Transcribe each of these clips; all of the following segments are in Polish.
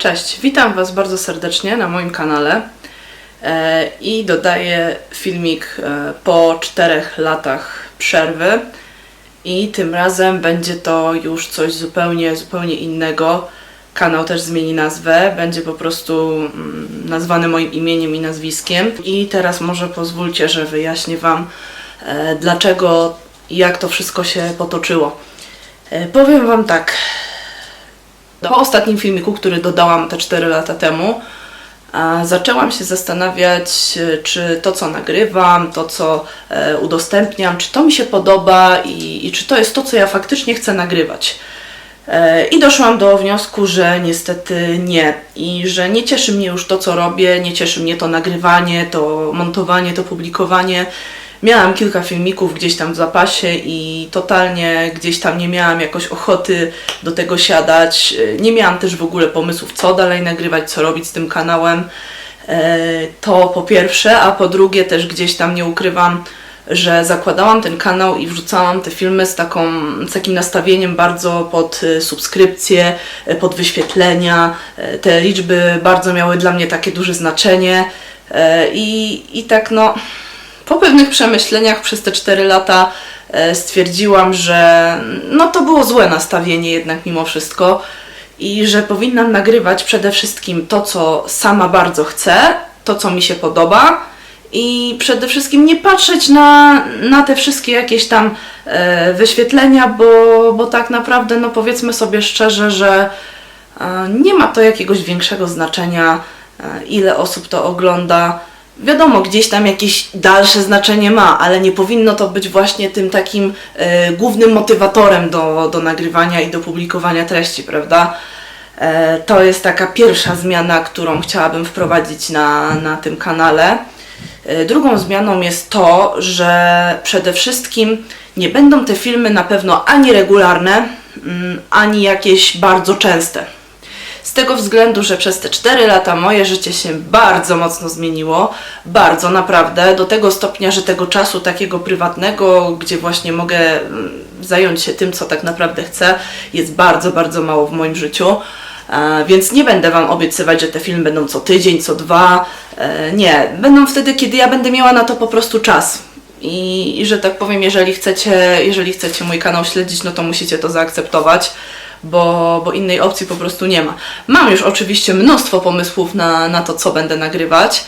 Cześć, witam Was bardzo serdecznie na moim kanale e, i dodaję filmik e, po czterech latach przerwy i tym razem będzie to już coś zupełnie, zupełnie innego. Kanał też zmieni nazwę, będzie po prostu mm, nazwany moim imieniem i nazwiskiem i teraz może pozwólcie, że wyjaśnię Wam e, dlaczego i jak to wszystko się potoczyło. Powiem Wam tak, po ostatnim filmiku, który dodałam te 4 lata temu, zaczęłam się zastanawiać, e, czy to, co nagrywam, to, co e, udostępniam, czy to mi się podoba i, i czy to jest to, co ja faktycznie chcę nagrywać. E, I doszłam do wniosku, że niestety nie. I że nie cieszy mnie już to, co robię, nie cieszy mnie to nagrywanie, to montowanie, to publikowanie. Miałam kilka filmików gdzieś tam w zapasie i totalnie gdzieś tam nie miałam jakoś ochoty do tego siadać. E, Nie miałam też w ogóle pomysłów, co dalej nagrywać, co robić z tym kanałem. E, To po pierwsze, a po drugie też gdzieś tam nie ukrywam, że zakładałam ten kanał i wrzucałam te filmy z, taką, z takim nastawieniem bardzo pod e, subskrypcje, pod wyświetlenia. Te liczby bardzo miały dla mnie takie duże znaczenie i, i tak no po pewnych przemyśleniach przez te 4 lata e, stwierdziłam, że no to było złe nastawienie jednak mimo wszystko i że powinnam nagrywać przede wszystkim to, co sama bardzo chcę, to, co mi się podoba i przede wszystkim nie patrzeć na, na te wszystkie jakieś tam e, wyświetlenia, bo, bo tak naprawdę, no powiedzmy sobie szczerze, że e, nie ma to jakiegoś większego znaczenia, e, ile osób to ogląda. Wiadomo, gdzieś tam jakieś dalsze znaczenie ma, ale nie powinno to być właśnie tym takim e, głównym motywatorem do, do nagrywania i do publikowania treści, prawda? E, to jest taka pierwsza zmiana, którą chciałabym wprowadzić na, na tym kanale. E, Drugą zmianą jest to, że przede wszystkim nie będą te filmy na pewno ani regularne, mm, ani jakieś bardzo częste. Z tego względu, że przez te 4 lata moje życie się bardzo mocno zmieniło, bardzo naprawdę, do tego stopnia, że tego czasu takiego prywatnego, gdzie właśnie mogę mm, zająć się tym, co tak naprawdę chcę, jest bardzo, bardzo mało w moim życiu. E, Więc nie będę Wam obiecywać, że te filmy będą co tydzień, co dwa. E, Nie, będą wtedy, kiedy ja będę miała na to po prostu czas. I, I że tak powiem, jeżeli chcecie, jeżeli chcecie mój kanał śledzić, no to musicie to zaakceptować, bo, bo innej opcji po prostu nie ma. Mam już oczywiście mnóstwo pomysłów na, na to, co będę nagrywać,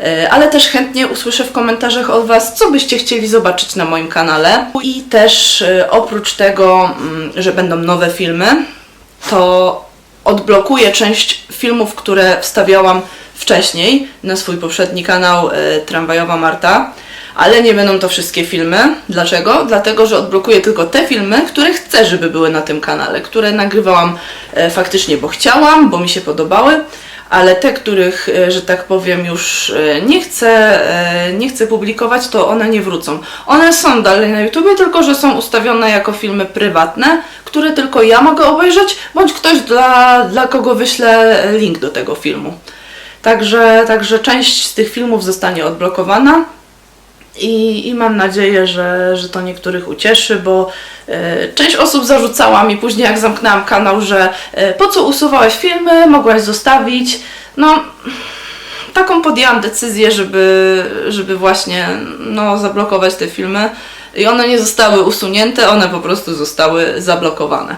e, ale też chętnie usłyszę w komentarzach od Was, co byście chcieli zobaczyć na moim kanale. I też e, oprócz tego, mm, że będą nowe filmy, to odblokuję część filmów, które wstawiałam wcześniej na swój poprzedni kanał e, Tramwajowa Marta, ale nie będą to wszystkie filmy. Dlaczego? Dlatego, że odblokuję tylko te filmy, które chcę, żeby były na tym kanale, które nagrywałam e, faktycznie, bo chciałam, bo mi się podobały, ale te, których, e, że tak powiem, już e, nie chcę, nie chcę publikować, to one nie wrócą. One są dalej na YouTubie, tylko że są ustawione jako filmy prywatne, które tylko ja mogę obejrzeć, bądź ktoś, dla, dla kogo wyślę link do tego filmu. Także, także część z tych filmów zostanie odblokowana. I, I mam nadzieję, że, że to niektórych ucieszy, bo e, część osób zarzucała mi później, jak zamknęłam kanał, że e, po co usuwałeś filmy, mogłaś zostawić. No, taką podjęłam decyzję, żeby, żeby właśnie no, zablokować te filmy. I one nie zostały usunięte, one po prostu zostały zablokowane.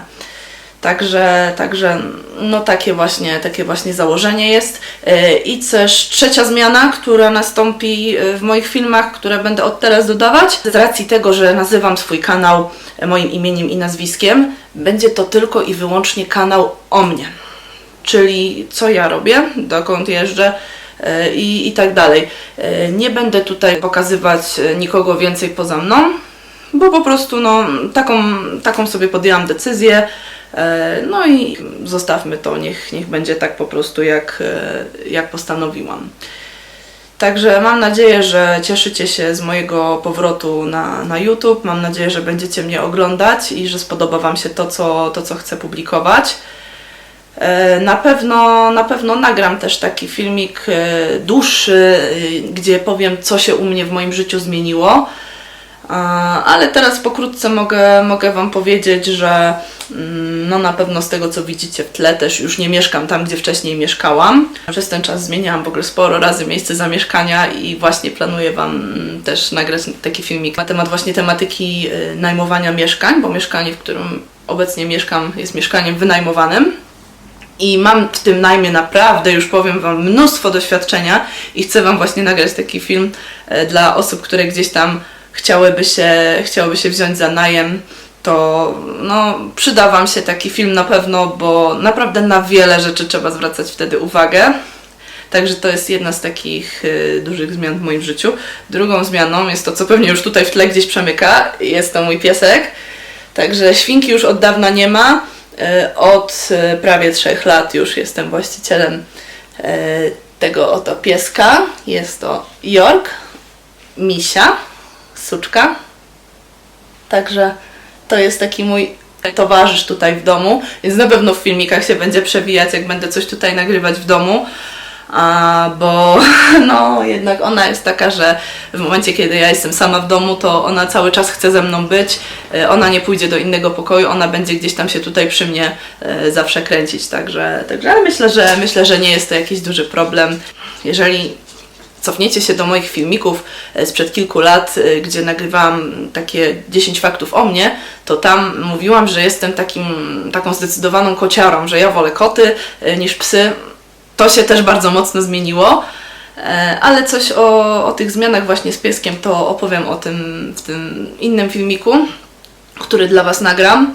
Także, także no takie właśnie, takie właśnie założenie jest. Yy, I też trzecia zmiana, która nastąpi yy, w moich filmach, które będę od teraz dodawać, z racji tego, że nazywam swój kanał moim imieniem i nazwiskiem, będzie to tylko i wyłącznie kanał o mnie. Czyli co ja robię, dokąd jeżdżę, i, i tak dalej. Nie będę tutaj pokazywać nikogo więcej poza mną, bo po prostu no, taką, taką sobie podjęłam decyzję. E, No i zostawmy to, niech, niech będzie tak po prostu, jak, e, jak postanowiłam. Także mam nadzieję, że cieszycie się z mojego powrotu na, na YouTube. Mam nadzieję, że będziecie mnie oglądać i że spodoba Wam się to, co, to, co chcę publikować. E, Na pewno, na pewno nagram też taki filmik dłuższy, gdzie powiem, co się u mnie w moim życiu zmieniło. Ale teraz pokrótce mogę, mogę Wam powiedzieć, że mm, no na pewno z tego co widzicie w tle też już nie mieszkam tam, gdzie wcześniej mieszkałam. Przez ten czas zmieniałam w ogóle sporo razy miejsce zamieszkania i właśnie planuję Wam mm, też nagrać taki filmik na temat właśnie tematyki y, najmowania mieszkań, bo mieszkanie, w którym obecnie mieszkam jest mieszkaniem wynajmowanym. I mam w tym najmie naprawdę, już powiem Wam, mnóstwo doświadczenia i chcę Wam właśnie nagrać taki film e, dla osób, które gdzieś tam chciałyby się, chciałyby się wziąć za najem. To no, przyda Wam się taki film na pewno, bo naprawdę na wiele rzeczy trzeba zwracać wtedy uwagę. Także to jest jedna z takich y, dużych zmian w moim życiu. Drugą zmianą jest to, co pewnie już tutaj w tle gdzieś przemyka, jest to mój piesek. Także świnki już od dawna nie ma. E, Od e, prawie trzech lat już jestem właścicielem e, tego oto pieska. Jest to York, misia, suczka. Także to jest taki mój towarzysz tutaj w domu, więc na pewno w filmikach się będzie przewijać, jak będę coś tutaj nagrywać w domu. A, bo no jednak ona jest taka, że w momencie, kiedy ja jestem sama w domu, to ona cały czas chce ze mną być. E, Ona nie pójdzie do innego pokoju, ona będzie gdzieś tam się tutaj przy mnie e, zawsze kręcić. Także, także ale myślę, że myślę, że nie jest to jakiś duży problem. Jeżeli cofniecie się do moich filmików e, sprzed kilku lat, e, gdzie nagrywałam takie 10 faktów o mnie, to tam mówiłam, że jestem takim, taką zdecydowaną kociarą, że ja wolę koty e, niż psy. To się też bardzo mocno zmieniło. Ale coś o, o tych zmianach właśnie z pieskiem to opowiem o tym w tym innym filmiku, który dla Was nagram.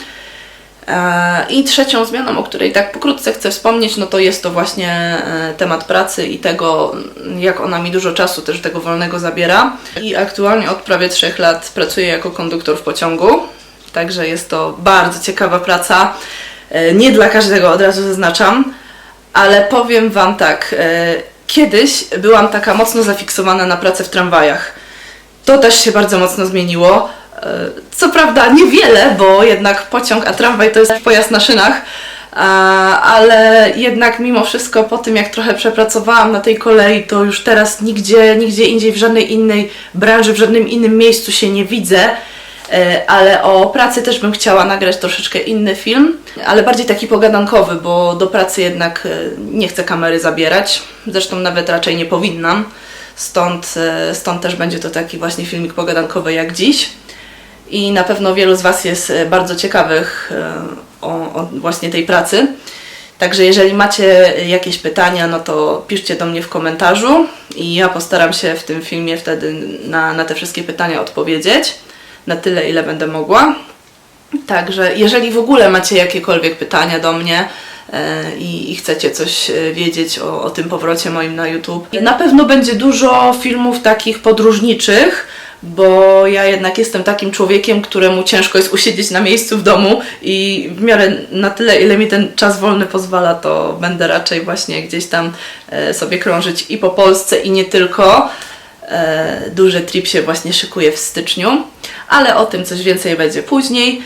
I trzecią zmianą, o której tak pokrótce chcę wspomnieć, no to jest to właśnie e, temat pracy i tego, mm, jak ona mi dużo czasu też tego wolnego zabiera. I aktualnie od prawie trzech lat pracuję jako konduktor w pociągu, także jest to bardzo ciekawa praca. E, Nie dla każdego, od razu zaznaczam, ale powiem Wam tak, e, kiedyś byłam taka mocno zafiksowana na pracę w tramwajach. To też się bardzo mocno zmieniło. E, Co prawda niewiele, bo jednak pociąg, a tramwaj to jest pojazd na szynach, ale jednak mimo wszystko po tym jak trochę przepracowałam na tej kolei, to już teraz nigdzie, nigdzie indziej w żadnej innej branży, w żadnym innym miejscu się nie widzę. E, Ale o pracy też bym chciała nagrać troszeczkę inny film, ale bardziej taki pogadankowy, bo do pracy jednak e, nie chcę kamery zabierać. Zresztą nawet raczej nie powinnam. Stąd, stąd też będzie to taki właśnie filmik pogadankowy jak dziś. I na pewno wielu z Was jest e, bardzo ciekawych e, o, o właśnie tej pracy. Także jeżeli macie jakieś pytania, no to piszcie do mnie w komentarzu i ja postaram się w tym filmie wtedy na, na te wszystkie pytania odpowiedzieć na tyle, ile będę mogła. Także jeżeli w ogóle macie jakiekolwiek pytania do mnie e, i, i chcecie coś wiedzieć o, o tym powrocie moim na YouTube, na pewno będzie dużo filmów takich podróżniczych, bo ja jednak jestem takim człowiekiem, któremu ciężko jest usiedzieć na miejscu w domu i w miarę na tyle, ile mi ten czas wolny pozwala, to będę raczej właśnie gdzieś tam e, sobie krążyć i po Polsce i nie tylko. E, Duży trip się właśnie szykuje w styczniu, ale o tym coś więcej będzie później.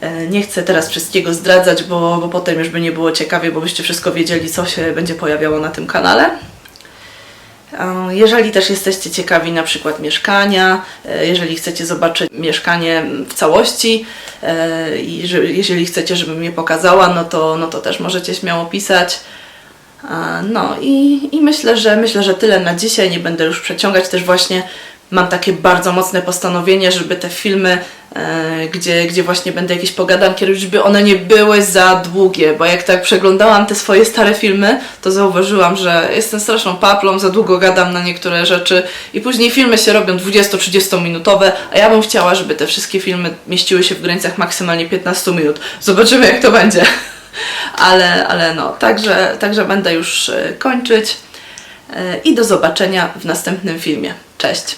E, Nie chcę teraz wszystkiego zdradzać, bo, bo potem już by nie było ciekawie, bo byście wszystko wiedzieli, co się będzie pojawiało na tym kanale. E, Jeżeli też jesteście ciekawi na przykład mieszkania, e, jeżeli chcecie zobaczyć mieszkanie w całości e, i że, jeżeli chcecie, żebym je pokazała, no to, no to też możecie śmiało pisać. A, No i, i myślę, że myślę, że tyle na dzisiaj. Nie będę już przeciągać. Też właśnie mam takie bardzo mocne postanowienie, żeby te filmy, e, gdzie, gdzie właśnie będę jakieś pogadanki żeby one nie były za długie, bo jak tak przeglądałam te swoje stare filmy, to zauważyłam, że jestem straszną paplą, za długo gadam na niektóre rzeczy i później filmy się robią 20-30 minutowe, a ja bym chciała, żeby te wszystkie filmy mieściły się w granicach maksymalnie 15 minut. Zobaczymy jak to będzie. Ale, ale no, także, także będę już e, kończyć e, i do zobaczenia w następnym filmie. Cześć!